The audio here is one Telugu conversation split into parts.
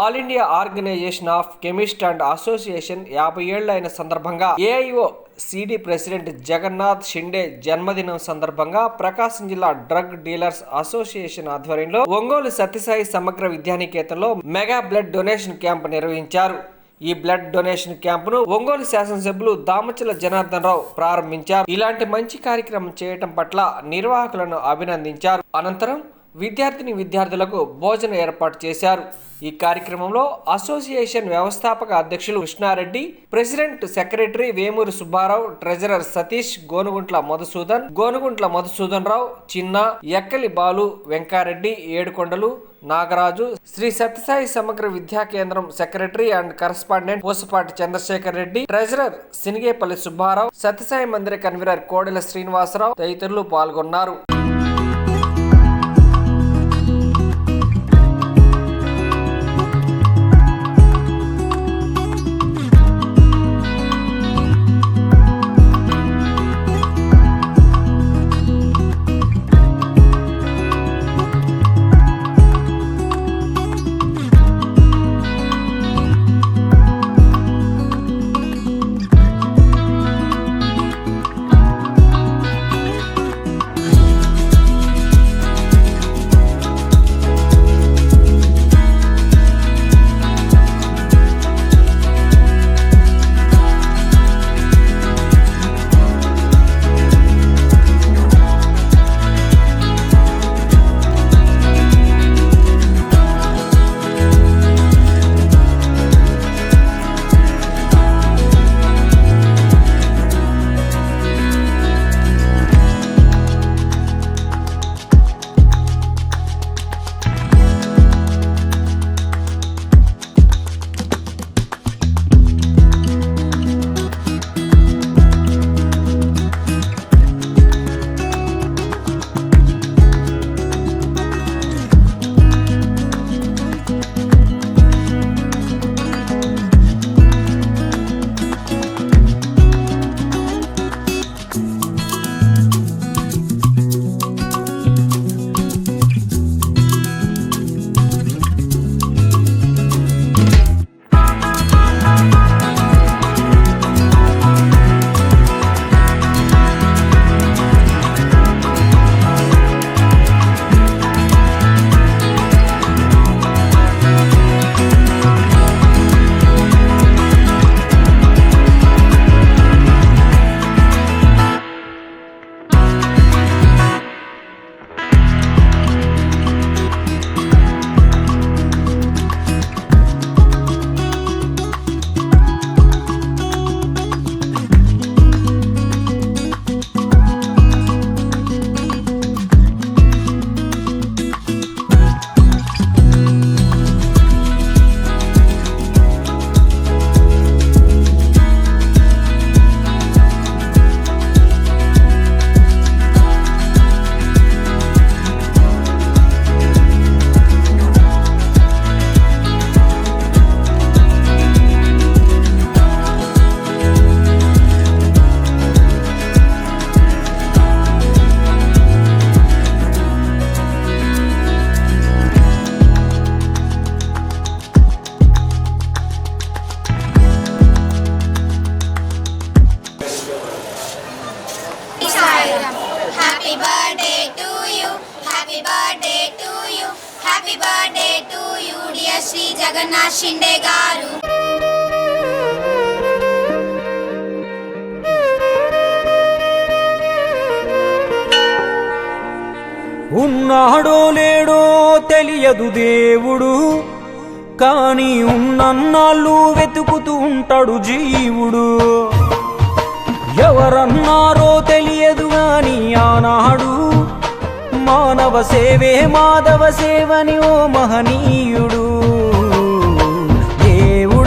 All India organisation of chemist and association యాభై ఏళ్ళు అయిన సందర్భంగా AIO CD president Jagannath Shinde జన్మదినం సందర్భంగా ప్రకాశం జిల్లా డ్రగ్ డీలర్స్ అసోసియేషన్ ఆధ్వర్యంలో ఒంగోలు సత్యసాయి సమగ్ర విద్యానికేతన్లో మెగా బ్లడ్ డొనేషన్ క్యాంప్ నిర్వహించారు. ఈ బ్లడ్ డొనేషన్ క్యాంపును ఒంగోలు శాసనసభ్యులు దామచల జనార్దన్ రావు ప్రారంభించారు. ఇలాంటి మంచి కార్యక్రమం చేయటం పట్ల నిర్వాహకులను అభినందించారు. అనంతరం విద్యార్థిని విద్యార్థులకు భోజనం ఏర్పాటు చేశారు. ఈ కార్యక్రమంలో అసోసియేషన్ వ్యవస్థాపక అధ్యక్షులు Krishnareddy president secretary Vemuri Subbarao treasurer Satish Gonuguntla Madhusudan Gonuguntla Madhusudan Rao చిన్న ఎక్కలి బాలు వెంకారెడ్డి ఏడుకొండలు నాగరాజు శ్రీ సత్యసాయి సమగ్ర విద్యా కేంద్రం secretary and correspondent Pusapati Chandrasekhar Reddy treasurer Sinigepalli Subbarao Satyasai మందిర కన్వీనర్ కోడెల శ్రీనివాసరావు తదితరులు పాల్గొన్నారు. గారు. ఉన్నాడో లేడో తెలియదు దేవుడు కానీ ఉన్నన్నాళ్ళు వెతుకుతూ ఉంటాడు జీవుడు. ఎవరన్నారో తెలియదు గాని ఆనాడు మానవ సేవే మాధవ సేవని ఓ మహనీయుడు.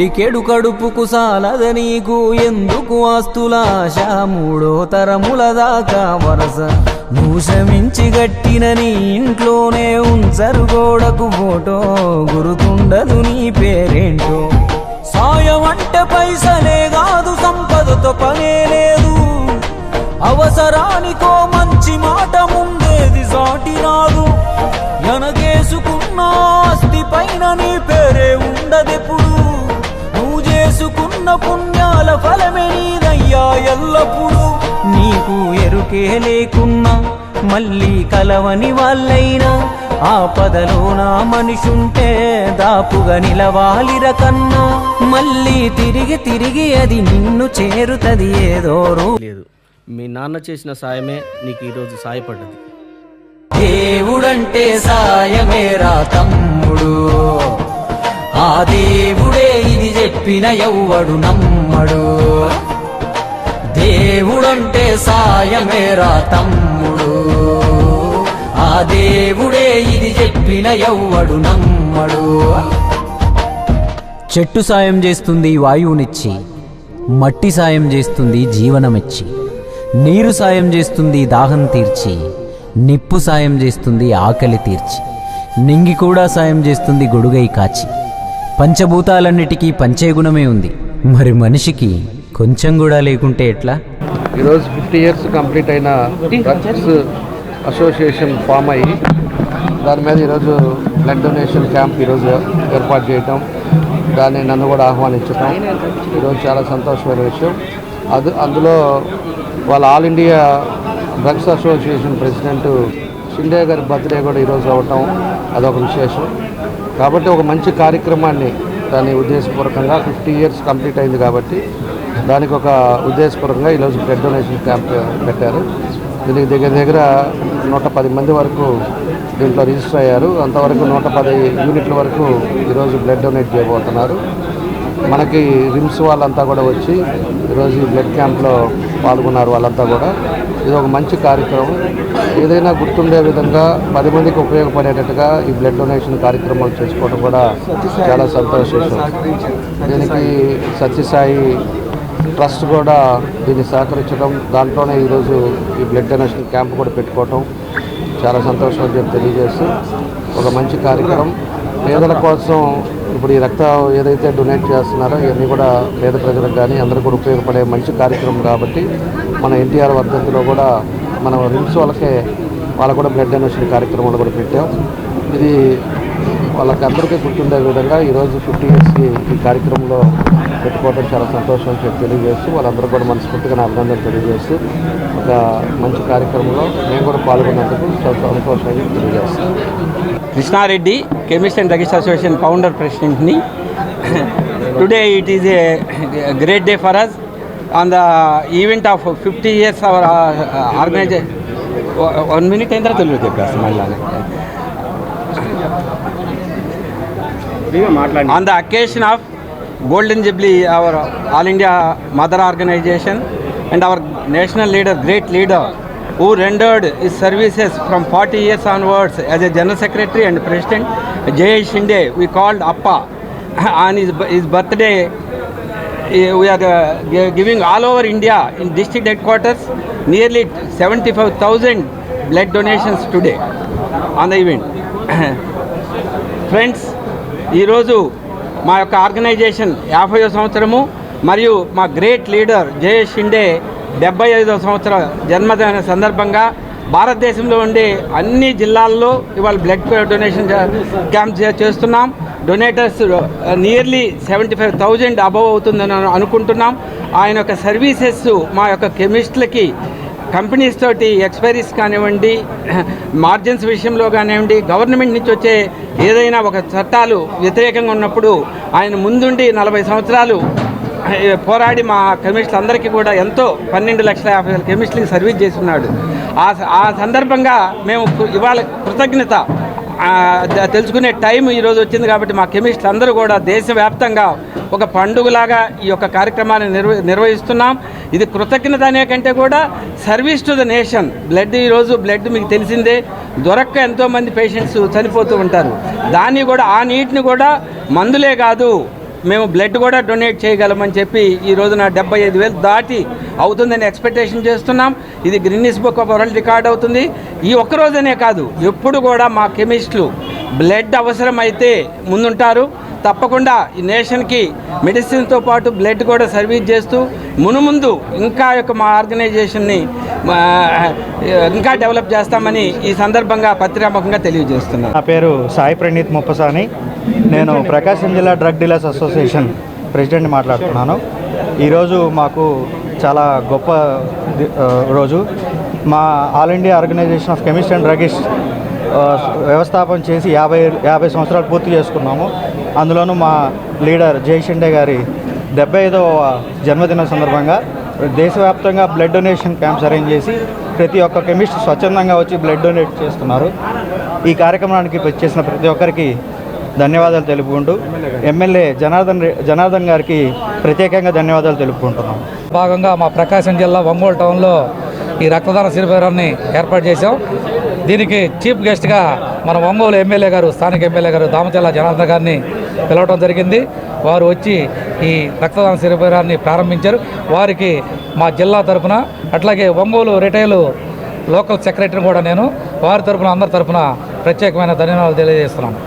పిడికెడు కడుపుకు సాలద నీకు. ఎందుకు ఆస్తులాశ? మూడో తరముల దాకా వరస. నువ్వు శ్రమించి గట్టిన నీ ఇంట్లోనే ఉంచరు గోడకు ఫోటో. గురుతుండదు నీ పేరేంటో. సాయం అంటే పైసలే కాదు సంపదతో పనే లేదు. అవసరానికో మంచి మాట ముందేది సాటి నాదు. ఎనకేసుకున్న ఆస్తి పైన నీ పేరే ఉండదెప్పుడు? ఎప్పుడు చేసుకున్న పుణ్యాల ఫలమే నీదయ్యా ఎల్లప్పుడు. నీకు ఎరుకే లేకున్నా మళ్ళీ కలవని వాళ్ళైనా ఆపదలో నా మనిషుంటే దాపుగా నిలవాలిర కన్నా. మళ్ళీ తిరిగి తిరిగి అది నిన్ను చేరుతది ఏదో లేదు. మీ నాన్న చేసిన సాయమే నీకు ఈరోజు సాయపడ్డది. దేవుడంటే సాయమేరా తమ్ముడు. ఆ దేవుడే చెప్పిన ఎవ్వడు నమ్మడు. దేవుడంటే సాయమేరా తమ్ముడు. ఆ దేవుడే ఇది చెప్పిన ఎవ్వడు నమ్మడు. చెట్టు సాయం చేస్తుంది వాయువునిచ్చి మట్టి సాయం చేస్తుంది జీవనమిచ్చి నీరు సాయం చేస్తుంది దాహం తీర్చి నిప్పు సాయం చేస్తుంది ఆకలి తీర్చి నింగి కూడా సాయం చేస్తుంది గొడుగై కాచి. పంచభూతాలన్నిటికీ పంచే గుణమే ఉంది. మరి మనిషికి కొంచెం కూడా లేకుంటే ఎట్లా? ఈరోజు ఫిఫ్టీ ఇయర్స్ కంప్లీట్ అయిన డ్రగ్స్ అసోసియేషన్ ఫామ్ అయ్యి దాని మీద ఈరోజు బ్లడ్ డొనేషన్ క్యాంప్ ఈరోజు ఏర్పాటు చేయటం దాన్ని నన్ను కూడా ఆహ్వానించటం ఈరోజు చాలా సంతోషమైన విషయం. అది అందులో వాళ్ళ all India drugs association president Shinde గారి బర్త్డే కూడా ఈరోజు అవ్వటం అదొక విశేషం. కాబట్టి ఒక మంచి కార్యక్రమాన్ని దాన్ని ఉద్దేశపూర్వకంగా ఫిఫ్టీ ఇయర్స్ కంప్లీట్ అయింది కాబట్టి దానికి ఒక ఉద్దేశపూర్వకంగా ఈరోజు బ్లడ్ డొనేషన్ క్యాంప్ పెట్టారు. దీనికి దగ్గర దగ్గర నూట పది మంది వరకు దీంట్లో రిజిస్టర్ అయ్యారు. అంతవరకు నూట పది యూనిట్ల వరకు ఈరోజు బ్లడ్ డొనేట్ చేయబోతున్నారు. మనకి రిమ్స్ వాళ్ళంతా కూడా వచ్చి ఈరోజు ఈ బ్లడ్ క్యాంప్లో పాల్గొన్నారు వాళ్ళంతా కూడా. ఇది ఒక మంచి కార్యక్రమం. ఏదైనా గుర్తుండే విధంగా పది మందికి ఉపయోగపడేటట్టుగా ఈ బ్లడ్ డొనేషన్ కార్యక్రమాలు చేసుకోవడం కూడా చాలా సంతోషం దీనికి సత్యసాయి ట్రస్ట్ కూడా దీన్ని సహకరించడం దాంట్లోనే ఈరోజు ఈ బ్లడ్ డొనేషన్ క్యాంప్ కూడా పెట్టుకోవటం చాలా సంతోషం అని చెప్పి తెలియజేస్తూ ఒక మంచి కార్యక్రమం. పేదల కోసం ఇప్పుడు ఈ రక్తం ఏదైతే డొనేట్ చేస్తున్నారో ఇవన్నీ కూడా పేద ప్రజలకు కానీ అందరూ కూడా ఉపయోగపడే మంచి కార్యక్రమం కాబట్టి మన ఎన్టీఆర్ వర్ధంతిలో కూడా మనం రిమ్స్ వాళ్ళకే వాళ్ళకు కూడా బ్లడ్ డొనేషన్ కార్యక్రమాలు కూడా పెట్టాం. ఇది వాళ్ళకి అందరికీ గుర్తుండే విధంగా ఈరోజు ఫిఫ్టీ ఇయర్స్కి ఈ కార్యక్రమంలో పెట్టుకోవడం చాలా సంతోషం అని చెప్పి తెలియజేస్తూ వాళ్ళందరూ కూడా మనస్ఫూర్తిగా నా అభినందనలు తెలియజేస్తూ ఒక మంచి కార్యక్రమంలో నేను కూడా పాల్గొన్నందుకు చాలా సంతోషంగా తెలియజేస్తాను Krishnareddy chemist and druggist association founder ప్రెసిడెంట్ని today it is a great day for us on the event of fifty years our organise one minute అయిన తర్వాత తెలియదు చెప్పేసి మళ్ళీ on the occasion of Golden Jubilee, our All India Mother Organization, and our national leader, great leader, who rendered his services from 40 years onwards as a general secretary and president, Jay Shinde, we called Appa. On his, his birthday, we are uh, giving all over India in district headquarters nearly 75,000 blood donations today on the event. Friends ఈరోజు మా యొక్క ఆర్గనైజేషన్ యాభై సంవత్సరము మరియు మా గ్రేట్ లీడర్ జయేష్ షిండే డెబ్బై ఐదవ సంవత్సర జన్మదిన సందర్భంగా భారతదేశంలో ఉండే అన్ని జిల్లాల్లో ఇవాళ బ్లడ్ డొనేషన్ క్యాంప్ చేస్తున్నాం. Donors nearly seventy five thousand above అవుతుందని అనుకుంటున్నాం. ఆయన యొక్క సర్వీసెస్ మా యొక్క కెమిస్ట్లకి కంపెనీస్ తోటి ఎక్స్పైరీస్ కానివ్వండి మార్జిన్స్ విషయంలో కానివ్వండి గవర్నమెంట్ నుంచి వచ్చే ఏదైనా ఒక చట్టాలు వ్యతిరేకంగా ఉన్నప్పుడు ఆయన ముందుండి నలభై సంవత్సరాలు పోరాడి మా కెమిస్టులు అందరికీ కూడా ఎంతో పన్నెండు లక్షల యాభై వేల కెమిస్టులకి సర్వీస్ చేస్తున్నాడు. ఆ ఆ సందర్భంగా మేము ఇవాళ కృతజ్ఞత తెలుసుకునే టైం ఈరోజు వచ్చింది కాబట్టి మా కెమిస్టులు అందరూ కూడా దేశవ్యాప్తంగా ఒక పండుగలాగా ఈ యొక్క కార్యక్రమాన్ని నిర్వ నిర్వహిస్తున్నాం. ఇది కృతజ్ఞత అనే కంటే కూడా service to the nation. Blood ఈరోజు బ్లడ్ మీకు తెలిసిందే దొరక్క ఎంతోమంది పేషెంట్స్ చనిపోతూ ఉంటారు. దాన్ని కూడా ఆ నీటిని కూడా మందులే కాదు మేము బ్లడ్ కూడా డొనేట్ చేయగలమని చెప్పి ఈ రోజున డెబ్బై ఐదు వేలు దాటి అవుతుందని ఎక్స్పెక్టేషన్ చేస్తున్నాం. ఇది Guinness book of world record అవుతుంది. ఈ ఒక్కరోజనే కాదు ఎప్పుడు కూడా మా కెమిస్టులు బ్లడ్ అవసరమైతే ముందుంటారు. తప్పకుండా ఈ నేషన్కి మెడిసిన్తో పాటు బ్లడ్ కూడా సర్వీస్ చేస్తూ మునుముందు ఇంకా యొక్క మా ఆర్గనైజేషన్ని ఇంకా డెవలప్ చేస్తామని ఈ సందర్భంగా పత్రికాముఖంగా తెలియజేస్తున్నాను నా పేరు సాయి ప్రణీత్ ముప్పసాని. నేను ప్రకాశం జిల్లా డ్రగ్ డీలర్స్ అసోసియేషన్ ప్రెసిడెంట్ మాట్లాడుతున్నాను. ఈరోజు మాకు చాలా గొప్ప రోజు. మా all India organisation of chemist and druggist వ్యవస్థాపన చేసి యాభై యాభై సంవత్సరాలు పూర్తి చేసుకున్నాము. అందులోనూ మా లీడర్ జయషిండే గారి డెబ్బై ఐదవ జన్మదిన సందర్భంగా దేశవ్యాప్తంగా బ్లడ్ డొనేషన్ క్యాంప్స్ అరేంజ్ చేసి ప్రతి ఒక్క కెమిస్ట్ స్వచ్ఛందంగా వచ్చి బ్లడ్ డొనేట్ చేస్తున్నారు. ఈ కార్యక్రమానికి చేసిన ప్రతి ఒక్కరికి ధన్యవాదాలు తెలుపుకుంటూ ఎమ్మెల్యే జనార్దన్ జనార్దన్ గారికి ప్రత్యేకంగా ధన్యవాదాలు తెలుపుకుంటున్నాం. భాగంగా మా ప్రకాశం జిల్లా ఒంగోలు టౌన్లో ఈ రక్తదాన శిబిరాన్ని ఏర్పాటు చేశాం. దీనికి చీఫ్ గెస్ట్గా మన ఒంగోలు ఎమ్మెల్యే గారు స్థానిక ఎమ్మెల్యే గారు దామచల్ల జనార్దన్ గారిని పిలవడం జరిగింది. వారు వచ్చి ఈ రక్తదాన శిబిరాన్ని ప్రారంభించారు. వారికి మా జిల్లా తరపున అట్లాగే ఒంగోలు రిటైల్ లోకల్ సెక్రటరీని కూడా నేను వారి తరపున అందరి తరపున ప్రత్యేకమైన ధన్యవాదాలు తెలియజేస్తున్నాను.